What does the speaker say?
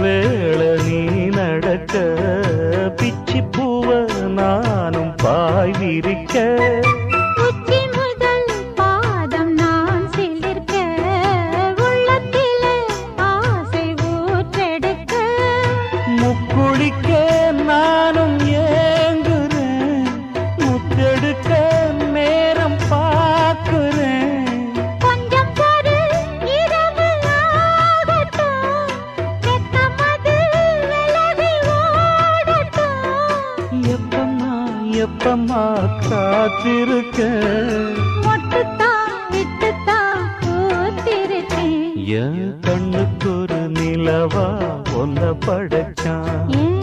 வேள நீ நடக்க பிச்சி பூவ நானும் பாய் விரிக்க. உச்சி முதல் பாதம் நான் சிலிர்க்க உள்ளத்திலே ஆசை ஊற்றெடுக்க. முக்குளிக்க எப்பம்மா பூத்திருக்கேன் என் கண்ணுக்கு ஒரு நிலவா ஒன்ன படைச்சான்.